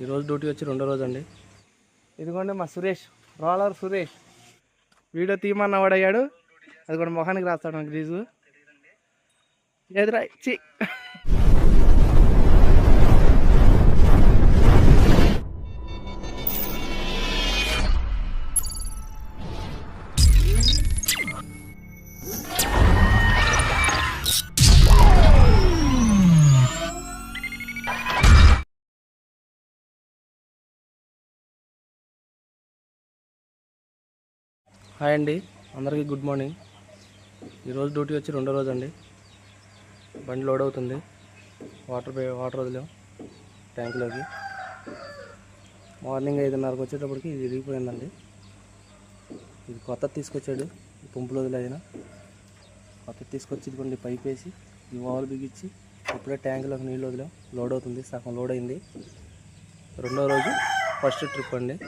ఈరోజు డ్యూటీ వచ్చి రెండో రోజు అండి ఇదిగోండి మా సురేష్ రోలర్ సురేష్. వీడియో తీయమన్న వాడయ్యాడు. అది కూడా మొహానికి రాస్తాడు నాకు గ్రీజు ఎదురా చి. హాయ్ అండి. అందరికీ గుడ్ మార్నింగ్. ఈరోజు డ్యూటీ వచ్చి రెండో రోజు అండి. బండి లోడ్ అవుతుంది. వాటర్ వాటర్ వదిలాం. ట్యాంకులోకి. మార్నింగ్ ఐదున్నరకు వచ్చేటప్పటికి ఇది విరిగిపోయిందండి. ఇది కొత్త తీసుకొచ్చాడు. పంపులు వదిలేసిన కొత్త తీసుకొచ్చి ఇదిగోండి పైప్ వేసి ఈ వాల్ బిగించి ఇప్పుడే ట్యాంకులోకి నీళ్ళు వదిలాం. లోడ్ అవుతుంది. సగం లోడ్ అయింది. రెండో రోజు ఫస్ట్ ట్రిప్ అండి.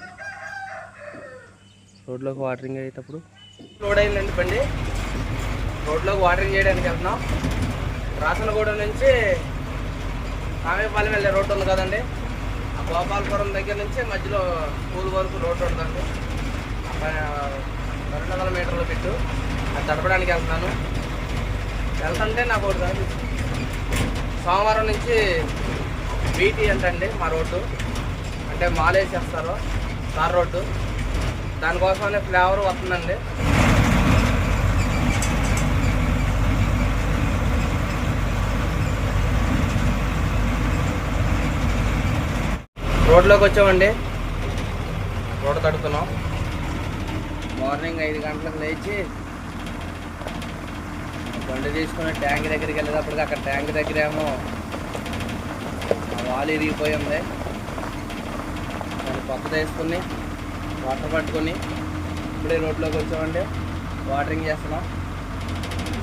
రోడ్లోకి వాటరింగ్ అయ్యేటప్పుడు. లోడ్ అయిందండి బండి. రోడ్లోకి వాటరింగ్ చేయడానికి వెళ్తున్నాం. రాసనగూడ నుంచి కామేపాలెం వెళ్ళే రోడ్డు ఉంది కదండి. ఆ గోపాలపురం దగ్గర నుంచి మధ్యలో స్కూల్ వరకు రోడ్డు ఉంటుందండి రెండు వందల మీటర్లు పెట్టు అది తడపడానికి వెళ్తున్నాను. వెళ్తుంటే నాకు ఒకటి కాదు సోమవారం నుంచి బీటీ అంటండి మా రోడ్డు. అంటే మాలేసేస్తారు. Tar road. దానికోసమనే ఫ్లేవర్ వస్తుందండి. రోడ్లోకి వచ్చామండి. రోడ్డు తడుతున్నాం మార్నింగ్ ఐదు గంటలకు లేచి బండి తీసుకుని ట్యాంక్ దగ్గరికి వెళ్ళేటప్పటికి అక్కడ ట్యాంక్ దగ్గర ఏమో వాల్ ఇరిగిపోయి ఉంది. దాన్ని కొత్తది వేసుకుని వాటర్ పట్టుకొని ఇప్పుడే రోడ్లోకి వచ్చామండి. వాటరింగ్ చేస్తున్నాం.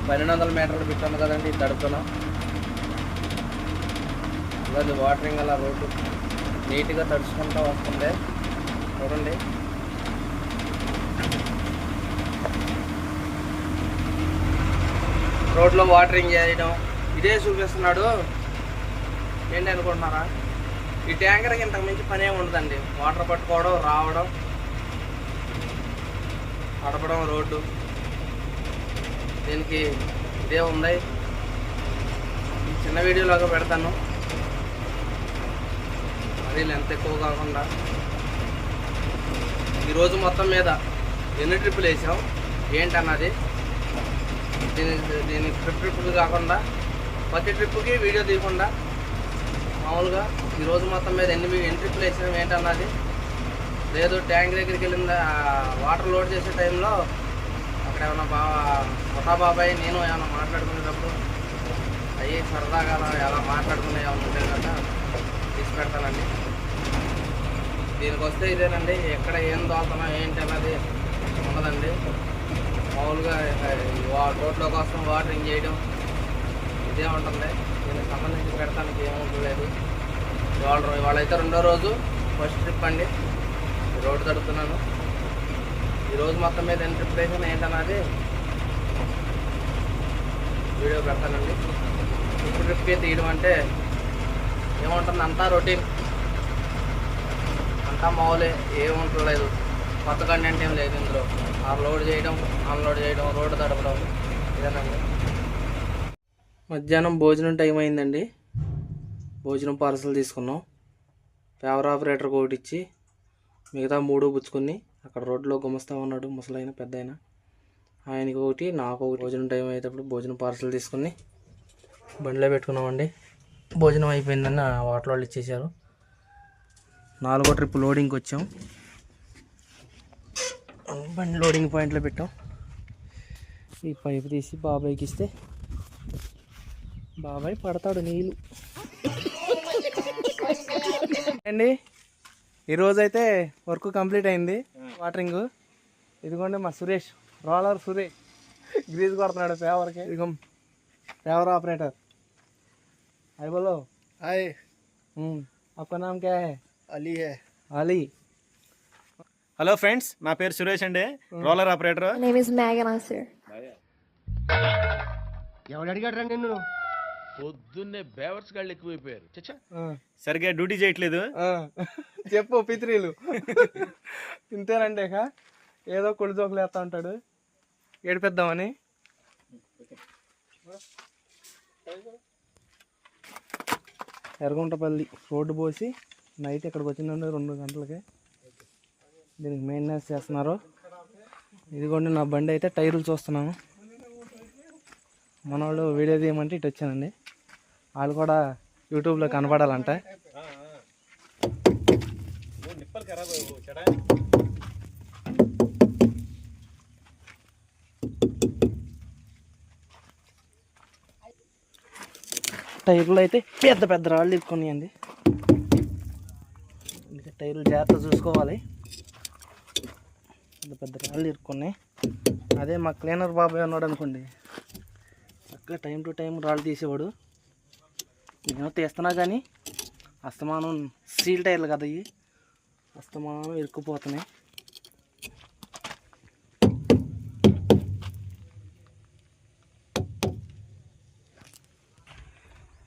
పన్నెండు వందల మీటర్లు పెట్టాము కదండి తడుపుతున్నాం ఇవ్వండి వాటరింగ్ అలా రోడ్డు నీట్గా తడుచుకుంటూ వస్తుంది. చూడండి. రోడ్లో వాటరింగ్ చేయడం ఇదే చూపిస్తున్నాడు. ఏంటి అనుకుంటున్నారా? ఈ ట్యాంకర్కి ఇంతకు మించి పని ఏమి ఉండదండి. వాటర్ పట్టుకోవడం రావడం నడపడం రోడ్డు. దీనికి ఇదే ఉంది. ఈ చిన్న వీడియోలాగా పెడతాను. మరీ లెంత్ ఎక్కువ కాకుండా. ఈరోజు మొత్తం మీద ఎన్ని ట్రిప్పులు వేసాం? ఏంటన్నది? దీని దీని ట్రిప్ ట్రిప్పులు కాకుండా ప్రతి ట్రిప్పుకి వీడియో తీయకుండా మామూలుగా ఈరోజు మొత్తం మీద ఎన్ని ఎన్ని ట్రిప్పులు వేసినాం ఏంటన్నది లేదు ట్యాంక్ దగ్గరికి వెళ్ళిందా వాటర్ లోడ్ చేసే టైంలో అక్కడ ఏమైనా బాబా ముఠా బాబాయ్ నేను ఏమైనా మాట్లాడుకునేటప్పుడు అయ్యి సరదాగా అలా ఎలా మాట్లాడుకునే ఏమైనా ఉంటే కదా తీసి పెడతానండి దీనికి వస్తే ఇదేనండి ఎక్కడ ఏం దోతనం ఏంటి అన్నది ఉండదండి. మామూలుగా వా- రోడ్ల కోసం వాటరింగ్ చేయడం ఇదే ఉంటుంది. దీనికి సంబంధించి పెడతానికి ఏముంటలేదు ఇవాళ వాళ్ళైతే రెండో రోజు ఫస్ట్ ట్రిప్ అండి. రోడ్డు తడుపుతున్నాను. ఈరోజు మొత్తం మీద ఎన్ని ట్రిప్ ఏంటన్నది వీడియో పెడతానండి. ట్రిప్ తీయడం అంటే ఏముంటుంది? అంతా రొటీన్ అంతా మామూలే ఏముంటలేదు కొత్త కంటెంట్ ఏం లేదు ఇందులో. ఆ లోడ్ చేయడం అన్లోడ్ చేయడం రోడ్డు తడపడం ఇదేనండి. మధ్యాహ్నం భోజనం టైం అయిందండి. భోజనం పార్సల్ తీసుకున్నాం. ఫేవర్ ఆపరేటర్కి ఒకటి ఇచ్చి మిగతా మూడు పుచ్చుకుని అక్కడ రోడ్లో గుమస్తా ఉన్నాడు ముసలైన పెద్ద ఆయన ఆయనకి ఒకటి నాకు ఒకటి భోజనం టైం అయ్యేటప్పుడు భోజనం పార్సల్ తీసుకుని బండిలో పెట్టుకున్నామండి. భోజనం అయిపోయిందని ఆ వాటర్ వాళ్ళు ఇచ్చేసారు నాలుగో ట్రిప్ లోడింగ్కి వచ్చాం. బండి లోడింగ్ పాయింట్లో పెట్టాం. ఈ పైపు తీసి బాబాయ్కి ఇస్తే బాబాయ్ పడతాడు నీళ్ళు. అండి ఈరోజు అయితే వర్క్ కంప్లీట్ అయింది వాటరింగ్ ఇదిగోండి మా సురేష్ రోలర్ సురేష్ గ్రీజ్ కొడుతున్నాడు ఫేవర్కి ఇదిగో ఫేవర్ ఆపరేటర్ హాయ్ బోలో हाय हम्म, आपका नाम क्या है अली है अली హలో ఫ్రెండ్స్ నా పేరు సురేష్ అండి roller operator My name is Megan sir. పొద్దున్నే బేవర్స్ గాళ్ళు ఎక్కువైపోయారు. చచ్చా. సరిగ్గా డ్యూటీ చేయట్లేదు. చెప్పు పిత్రీలు. ఇక. ఏదో కొడు జోకులు వేస్తా ఉంటాడు. ఏడిపిద్దామని. ఎర్రగుంటపల్లి రోడ్డు పోసి నైట్ ఇక్కడికి వచ్చిందండి రెండు గంటలకి. దీనికి మెయింటెనెన్స్ చేస్తున్నారు. ఇదిగోండి నా బండి అయితే టైర్లు చూస్తున్నాము మన వాళ్ళు వీడియో తీయమంటే ఇటు వచ్చానండి. వాళ్ళు కూడా యూట్యూబ్లో కనపడాలంట టైర్లు అయితే పెద్ద పెద్ద రాళ్ళు ఇక్కున్నాయండి ఇంకా టైర్లు జాగ్రత్త చూసుకోవాలి. పెద్ద పెద్ద రాళ్ళు ఇరుక్కున్నాయి. అదే మా క్లీనర్ బాబాయ్ ఉన్నాడు అనుకోండి. చక్కగా టైం టు టైం రాళ్ళు తీసేవాడు. నేను తీస్తున్నా కానీ అస్తమానం సీల్ టైర్లు కదా ఇవి. అస్తమానం ఇరుక్కుపోతున్నాయి.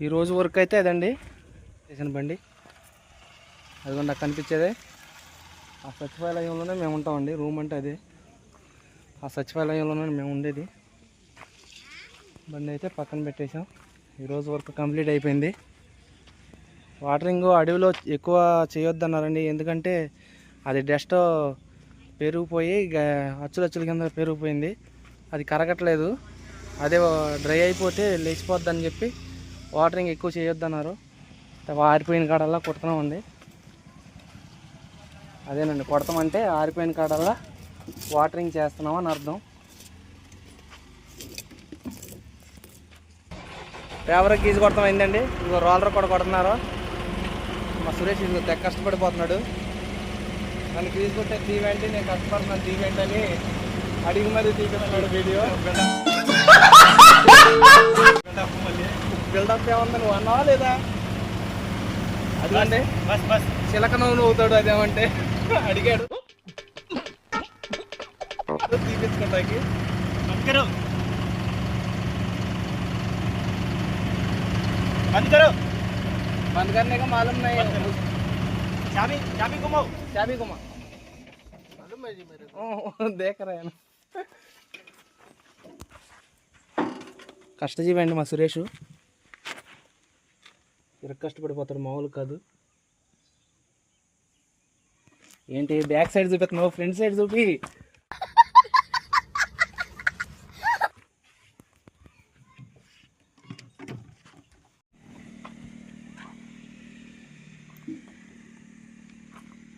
ఈరోజు వర్క్ అయితే అదండి. చేసిన బండి. అదిగోండి నాకు కనిపించేదే. ఆ సచివాలయంలోనే మేము ఉంటామండి. రూమ్ అంటే అదే. ఆ సచివాలయంలోనే మేము ఉండేది. బండి అయితే పక్కన పెట్టేసాం ఈరోజు వర్క్ కంప్లీట్ అయిపోయింది. వాటరింగ్ అడవిలో ఎక్కువ చేయొద్దన్నారండి. ఎందుకంటే అది డస్ట్ పెరిగిపోయి గ- అచ్చులచ్చుల కింద పెరిగిపోయింది. అది కరగట్లేదు. అదే డ్రై అయిపోతే లేచిపోద్దని చెప్పి వాటరింగ్ ఎక్కువ చేయొద్దన్నారు. ఆరిపోయిన కాడల్లా కొడుతున్నామండి. అదేనండి కొడతామంటే ఆరిపోయిన కాడల్లా వాటరింగ్ చేస్తున్నాం అని అర్థం. పేపర్ గీజ్ కొడతాం అయిందండి. రోలర్ కూడా కొడుతున్నారు. మా సురేష్ ఇంకో తెగ కష్టపడిపోతున్నాడు. నన్ను గీసి కొట్టే తీవేంటి నేను కష్టపడుతున్నాను తీవేంటి అని అడిగి మరీ తీసుకున్నాడు వీడియో. బిల్డప్ ఏమన్నా నువ్వు అన్నావా లేదా? అదిగండి. బస్ బస్ చిలక నవ్వు అవుతాడు అదేమంటే అడిగాడు. తీపించుకుంటాకి बंद करो बंद करो बंद करने का मालूम नहीं है चाबी चाबी घुमाओ चाबी घुमा मालूम है जी मेरे को देख रहे हैं ना కష్టజీవి అండి మా సురేష్ ఇరగ కష్టపడిపోతాడు మామూలు కాదు ఏంటి బ్యాక్ సైడ్ చూపిస్తున్నావు ఫ్రంట్ సైడ్ చూపి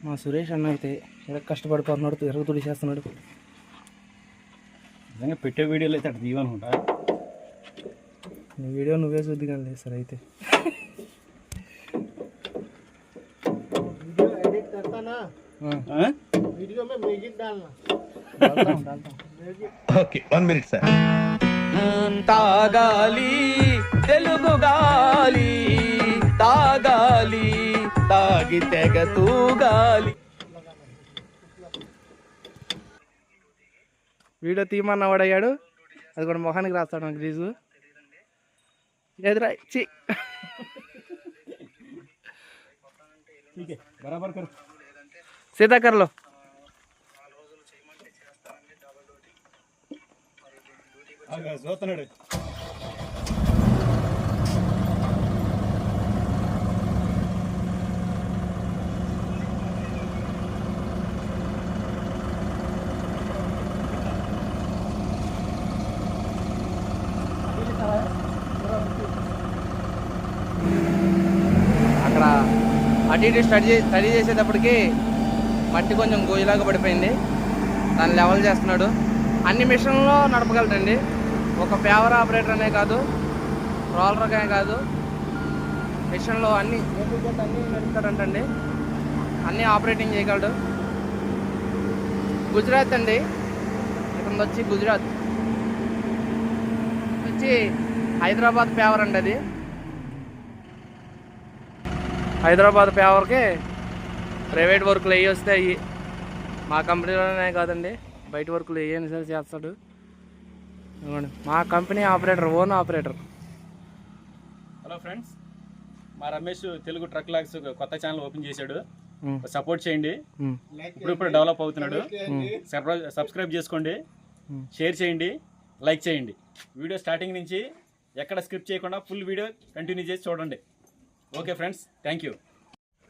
మా సురేష్ అన్న అయితే ఇరగ కష్టపడిపోతున్నాడు ఇరగ తుడిచేస్తున్నాడు నిజంగా పెట్టే వీడియోలు అయితే అటు తీయనుకుంటా నీ వీడియో నువ్వే చూద్ది కానీ సార్ అయితే. ఓకే వన్ మినిట్ సార్ తాగాలి తెలుగు గాలి. సాగి తెగ తూగాలి. వీడియో తీయమన్నవాడు అయ్యాడు? అది కూడా మొహానికి రాస్తాడు గ్రీజు ఎదురా చి సీతాకర్లో. చూస్తున్నాడు అటు ఇటు స్టడీ స్టడీ చేసేటప్పటికి మట్టి కొంచెం గోజులాగా పడిపోయింది. దాన్ని లెవెల్ చేస్తున్నాడు. అన్ని మిషన్లో నడపగలడండి. ఒక పేవర్ ఆపరేటర్ అనే కాదు రోలర్గా కాదు. మిషన్లో అన్ని అన్నీ నడుపుతాడంటండి. అన్నీ ఆపరేటింగ్ చేయగలడు. గుజరాత్ అండి. ఇతను వచ్చి గుజరాత్. వచ్చి హైదరాబాద్ పేవర్ అండి అది. హైదరాబాద్ పేవర్కి ప్రైవేట్ వర్కులు అయ్యి వస్తాయి. మా కంపెనీలోనే కాదండి. బయట వర్కులు ఏ సరే చేస్తాడు. మా company operator own operator. Hello friends మా రమేష్ తెలుగు ట్రక్ లాగ్స్ కొత్త ఛానల్ ఓపెన్ చేశాడు. సపోర్ట్ చేయండి. ఇప్పుడు ఇప్పుడు డెవలప్ అవుతున్నాడు. సబ్స్క్రైబ్ సబ్స్క్రైబ్ చేసుకోండి. షేర్ చేయండి. లైక్ చేయండి. వీడియో స్టార్టింగ్ నుంచి ఎక్కడ స్క్రిప్ట్ చేయకుండా ఫుల్ వీడియో కంటిన్యూ చేసి చూడండి. Okay friends thank you.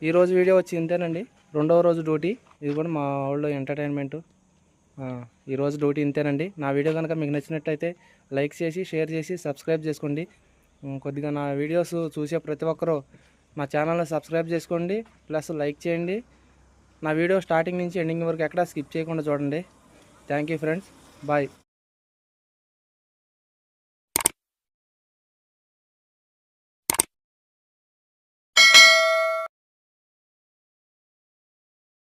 ఈరోజు వీడియో వచ్చి ఇంతేనండి. రెండవ రోజు డ్యూటీ. ఇది కూడా మా వాళ్ళు ఎంటర్టైన్మెంట్ ఈరోజు డ్యూటీ ఇంతేనండి. నా వీడియో కనుక మీకు నచ్చినట్టయితే లైక్ చేసి షేర్ చేసి సబ్స్క్రైబ్ చేసుకోండి. కొద్దిగా నా వీడియోస్ చూసే ప్రతి ఒక్కరూ మా ఛానల్ని సబ్స్క్రైబ్ చేసుకోండి. ప్లస్ లైక్ చేయండి. నా వీడియో స్టార్టింగ్ నుంచి ఎండింగ్ వరకు ఎక్కడా స్కిప్ చేయకుండా చూడండి. Thank you friends. బాయ్.